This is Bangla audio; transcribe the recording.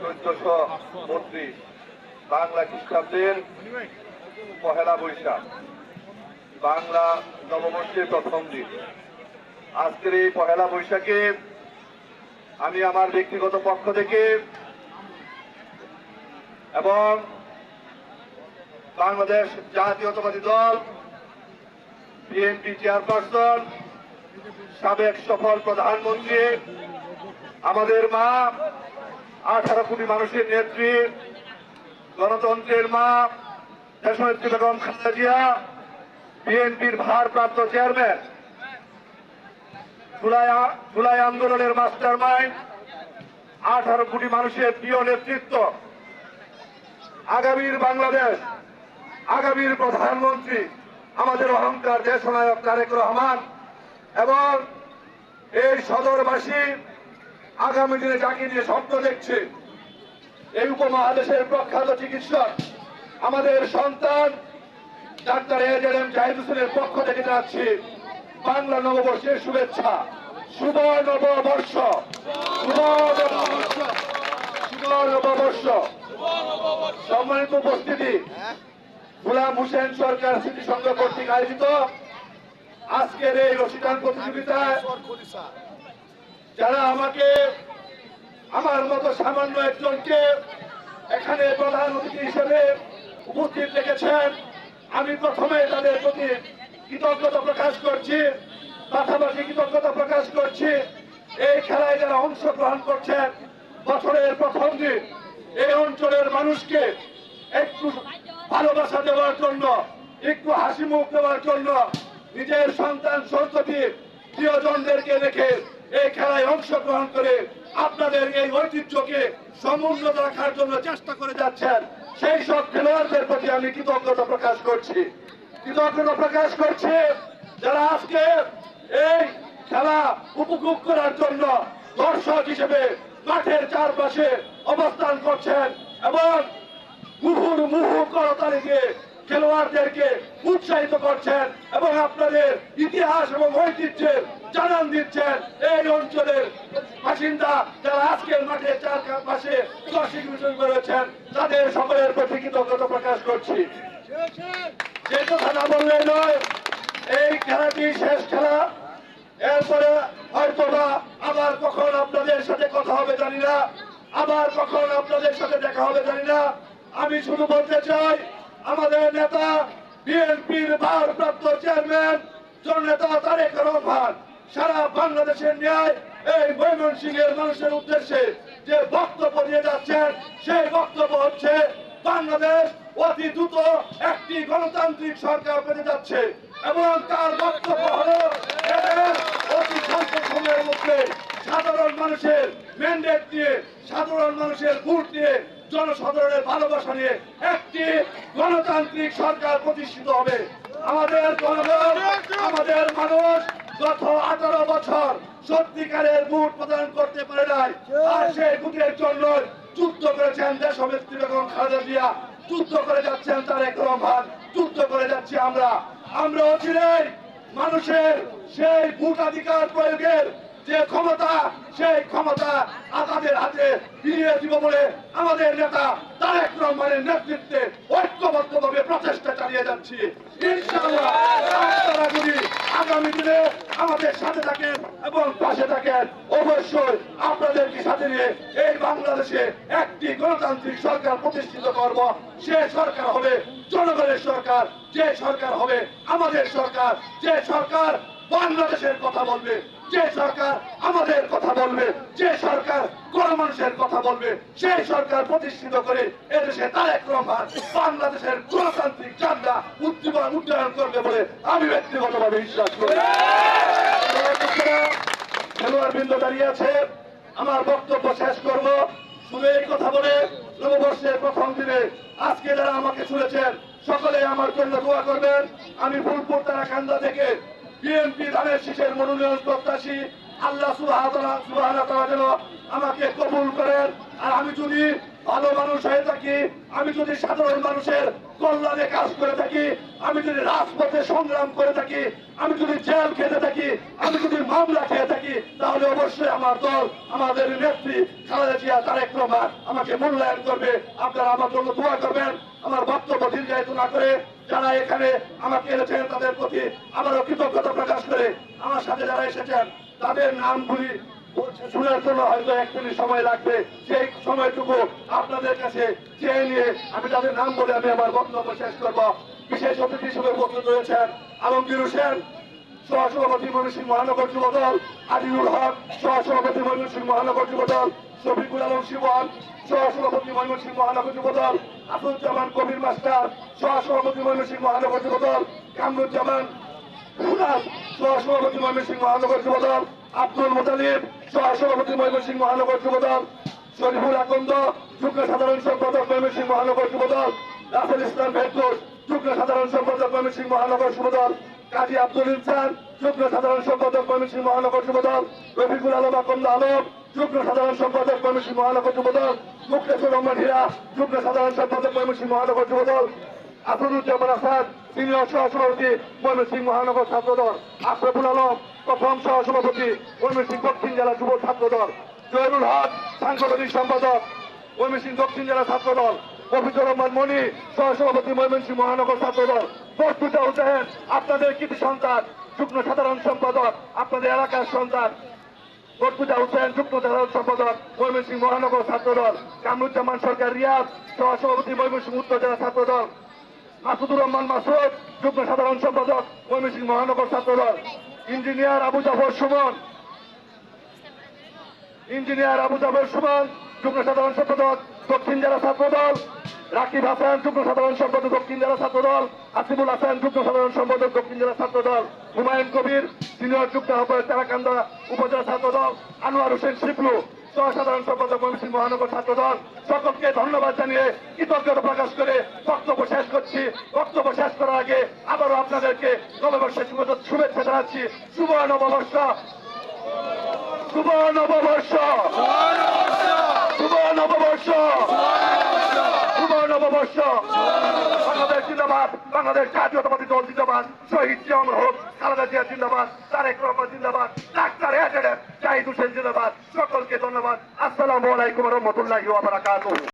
চোদ্দশো বত্রিশ, বাংলা খ্রিস্টাব্দের পহেলা বৈশাখ, বাংলা নববর্ষের প্রথম দিন। আজকের এই পহেলা বৈশাখে আমি আমার ব্যক্তিগত পক্ষ থেকে এবং বাংলাদেশ জাতীয়তাবাদী দল, বিএনপি চেয়ারপারসন, সাবেক সফল প্রধানমন্ত্রী, আমাদের মা আঠারো কোটি মানুষের নেত্রী, গণতন্ত্রের মা, দেশনেত্রী বেগম খালেদা জিয়া, বিএনপির ভারপ্রাপ্ত চেয়ারম্যান। জুলাই আন্দোলনের মাস্টার মাইন্ড আঠারো কোটি মানুষের প্রিয় নেতৃত্ব। আগামীর বাংলাদেশ, আগামীর প্রধানমন্ত্রী, আমাদের অহংকার দেশনায়ক তারেক রহমান এবং এই সদরবাসী আগামী দিনে যাকে নিয়ে স্বপ্ন দেখছে। এই উপমহাদেশের প্রখ্যাত চিকিৎসক, আমাদের সন্তান, ডাক্তার এজ এম জাহিদ হোসেনের পক্ষ থেকে যাচ্ছি বাংলা নববর্ষের শুভেচ্ছা। শুভ নববর্ষ শুভ নববর্ষ শুভ নববর্ষ সম্মানিত উপস্থিতি, গুলাম হোসেন সরকার স্মৃতি সংঘ কর্তৃক আয়োজিত আজকের এই রসিদান প্রতিযোগিতায় যারা আমাকে, আমার মতো সামান্য একজনকে এখানে প্রধান অতিথি হিসেবে উপস্থিত রেখেছেন, আমি প্রথমে তাদের প্রতি কৃতজ্ঞতা প্রকাশ করছি, পাশাপাশি কৃতজ্ঞতা প্রকাশ করছি। এই খেলায় যারা অংশগ্রহণ করছেন, বছরের প্রথম দিন এই অঞ্চলের মানুষকে একটু ভালোবাসা দেওয়ার জন্য, একটু হাসি মুখ দেওয়ার জন্য নিজের সন্তান সন্ততি প্রিয়জনদেরকে রেখে এই খেলায় অংশগ্রহণ করে আপনাদের এই ঐতিহ্যকে সমুন্নত রাখার জন্য চেষ্টা করে যাচ্ছেন। সেই সব খেলোয়াড়দের প্রতি আমি কৃতজ্ঞতা প্রকাশ করছি। কৃতজ্ঞতা প্রকাশ করছি যারা আজকে এই খেলা উপভোগ করার জন্য দর্শক হিসেবে মাঠের চারপাশে অবস্থান করছেন এবং মুহুর মুহু করতালিকে খেলোয়াড়দেরকে উৎসাহিত করছেন এবং আপনাদের ইতিহাস এবং ঐতিহ্যের জানান দিচ্ছেন এই অঞ্চলের বাসিন্দা যারা আজকের মাঠে চার পাশে রয়েছেন তাদের সকলের প্রতি কৃতজ্ঞতা প্রকাশ করছি। যে কথা না বললে নয়, এই খেলাটি শেষ খেলা। এরপরে হয়তো বা আবার কখন আপনাদের সাথে কথা হবে জানি না। আবার কখন আপনাদের সাথে দেখা হবে জানি না। আমি শুধু বলতে চাই আমাদের নেতা বিএনপির ভারপ্রাপ্ত চেয়ারম্যান জননেতা তারেক রহমান, সারা বাংলাদেশের ন্যায় এই ময়মনসিংহের মানুষের উদ্দেশ্যে যে বক্তব্য দিয়ে যাচ্ছেন, সেই বক্তব্য হচ্ছে, বাংলাদেশ অতি দ্রুত একটি গণতান্ত্রিক সরকার পেতে যাচ্ছে এবং তার বক্তব্য হলো অতি স্বল্প সময়ের মধ্যে সাধারণ মানুষের ম্যান্ডেট দিয়ে সাধারণ মানুষের ভোট দিয়ে জনসাধারণের ভালোবাসা নিয়ে একটি গণতান্ত্রিক সরকার প্রতিষ্ঠিত হবে। আমাদের আমাদের মানুষ গত আঠারো বছর সত্যিকারের ভোট প্রদান করতে পারে নাই, আর সেই ভোটের জন্য যুদ্ধ করেছেন দেশনেত্রী বেগম খালেদা জিয়া। যুদ্ধ করে যাচ্ছেন তারেক রহমান, যুদ্ধ করে যাচ্ছি আমরা। আমরা অচিরেই মানুষের সেই ভোটাধিকার প্রয়োগের যে ক্ষমতা, সেই ক্ষমতা তাদের হাতে ফিরিয়ে দিব বলে আমাদের নেতা তারেক রহমানের নেতৃত্বে ঐক্যবদ্ধভাবে প্রচেষ্টা চালিয়ে যাচ্ছি। ইনশাআল্লাহ আগামী দিনে আমাদের সাথে থাকেন এবং পাশে থাকেন, অবশ্যই আপনাদেরকে সাথে নিয়ে এই বাংলাদেশে একটি গণতান্ত্রিক সরকার প্রতিষ্ঠিত করব। সে সরকার হবে জনগণের সরকার, যে সরকার হবে আমাদের সরকার, যে সরকার বাংলাদেশের কথা বলবে যে সরকার আমাদের কথা বলবে, যে সরকার গণমানুষের কথা বলবে, সেই সরকার প্রতিষ্ঠিত করে এদেশে তারেক রহমান বাংলাদেশের গণতান্ত্রিক চান্দা উদ্দীপন উন্নয়ন করবে বলে আমি ব্যক্তিগতভাবে বিশ্বাস করি। খেলোয়াড় বৃন্দ দাঁড়িয়ে আছে। আমার বক্তব্য শেষ করব। শুধু এই কথা বলে নববর্ষের প্রথম দিনে আজকে যারা আমাকে শুনেছেন, সকলে আমার জন্য দোয়া করবেন। আমি ফুলপুর তারা কান্দা থেকে বিএনপি ধানের শীষের মনোনয়ন প্রত্যাশী আল্লাহ সুবাহ আমাকে কবুল করেন। আর আমি যদি ভালো মানুষ হয়ে থাকি, আমি যদি সাধারণ মানুষের কল্যাণে কাজ করে থাকি, আমি যদি রাজপথে সংগ্রাম করে থাকি, আমি যদি জেল খেতে থাকি, আমি যদি মামলা খেয়ে থাকি, তাহলে অবশ্যই আমার দল, আমাদের নেত্রী খালেদা জিয়া, তারেক রহমান আমাকে মূল্যায়ন করবে। আপনারা আমার জন্য দোয়া করবেন। আমার বক্তব্য দীর্ঘায়িত না করে যারা এখানে আমাকে এনেছেন, তাদের প্রতি আমারও কৃতজ্ঞতা প্রকাশ করে আমার সাথে যারা এসেছেন, তাদের নামগুলি শোনার জন্য হয়তো এক মিনিট সময় লাগবে। সেই সময়টুকু আপনাদের কাছে চেয়ে নিয়ে আমি তাদের নাম বলে আমি আমার বক্তব্য শেষ করব। বিশেষ অতিথি হিসেবে উপস্থিত রয়েছেন আলমগীর হোসেন, সহসভাপতি ময়মনসিংহ মহানগর যুবদল আজিজুল হক, সহসভাপতি ময়মনসিংহ মহানগর যুবদল শফিকুল আলম শিবন, সহসভাপতি ময়মনসিংহ মহানগর যুবদল আসাদুজ্জামান কবির মাস্টার, সহসভাপতি ময়মনসিংহ মহানগর যুবদল কামরুজ্জামান হুনাম সহসভাপতি ময়মনসিংহ মহানগর যুবদল আব্দুল মোতালিব সহসভাপতি ময়মনসিংহ মহানগর যুবদল শরীফুল আকন্দ, যুগ্ম সাধারণ সম্পাদক ময়মনসিংহ মহানগর যুবদল রাফেল ইসলাম ফেরদৌস যুগ্ম সাধারণ সম্পাদক ময়মনসিংহ মহানগর যুবদল কাজী আব্দুল ইনসান, যুগ্ম সাধারণ সম্পাদক ময়মনসিংহ মহানগর যুবদল রফিকুল আলম আকন্দ আলম, যুগ্ম সাধারণ সম্পাদক ময়মনসিংহ মহানগর যুবদল মুক্তেশ্বর রহমান হীরা, যুগ্ম সাধারণ সম্পাদক ময়মনসিংহ মহানগর যুবদল আসাদুজ্জামান আসাদ, সিনিয়র সহসভাপতি ময়মনসিংহ মহানগর ছাত্রদল আশরাফুল আলম প্রথম সহসভাপতি ময়মনসিংহ দক্ষিণ জেলা যুব ছাত্রদল জয়নুল হক, সাংগঠনিক সম্পাদক ময়মনসিংহ দক্ষিণ জেলা ছাত্রদল মফিজুর রহমান মনি সহসভাপতি ময়মনসিংহ মহানগর ছাত্রদল বস্তুটা হোসেন আপনাদের কৃতি সন্তান, যুগ্ম সাধারণ সম্পাদক, আপনাদের এলাকার সন্তান। বরপুজা হোসেন যুগ্ম সাধারণ সম্পাদক ময়মনসিংহ মহানগর ছাত্রদল কামরুজ্জামান সরকার রিয়াদ, সহসভাপতি ময়মনসিংহ উত্তর জেলা ছাত্রদল মাসুদুর রহমান মাসুদ, যুগ্ম সাধারণ সম্পাদক ময়মনসিংহ মহানগর ছাত্রদল ইঞ্জিনিয়ার আবু জাফর সুমন। ইঞ্জিনিয়ার আবু জাফর সুমন, যুগ্ম সাধারণ সম্পাদক, দক্ষিণ জেলা ছাত্রদল। রাকিব হাসান, যুগ্ম সাধারণ সম্পাদক, দক্ষিণ জেলা ছাত্রদল। আসিফুল হাসান, যুগ্ম সাধারণ সম্পাদক, দক্ষিণ জেলা ছাত্রদল। হুমায়ুন কবির, সিনিয়র যুক্ত আহ্বায়ক তারাকান্দা উপজেলা ছাত্রদল। আনোয়ার হোসেন শিবলু সাধারণ সম্পাদক ময়মনসিংহ মহানগর ছাত্রদল সকলকে ধন্যবাদ জানিয়ে কৃতজ্ঞতা প্রকাশ করে বক্তব্য শেষ করছি। বক্তব্য শেষ করার আগে আবারও আপনাদেরকে নববর্ষের শুভ- শুভেচ্ছা জানাচ্ছি। শুভ নববর্ষ। শুভ নববর্ষ। শুভ নববর্ষ। শুভ নববর্ষ। জিন্দাবাদ। বাংলাদেশ জাতীয়তাবাদী দল জিন্দাবাদ। শহীদ জিয়াউল হক খালেদা জিয়া জিন্দাবাদ, তারেক রহমান জিন্দাবাদ, ডাক্তার এজেডের জাহিদ হোসেন জিন্দাবাদ। সকলকে ধন্যবাদ। আসসালামু আলাইকুম রহমতুল্লাহ বারাকাতুহু।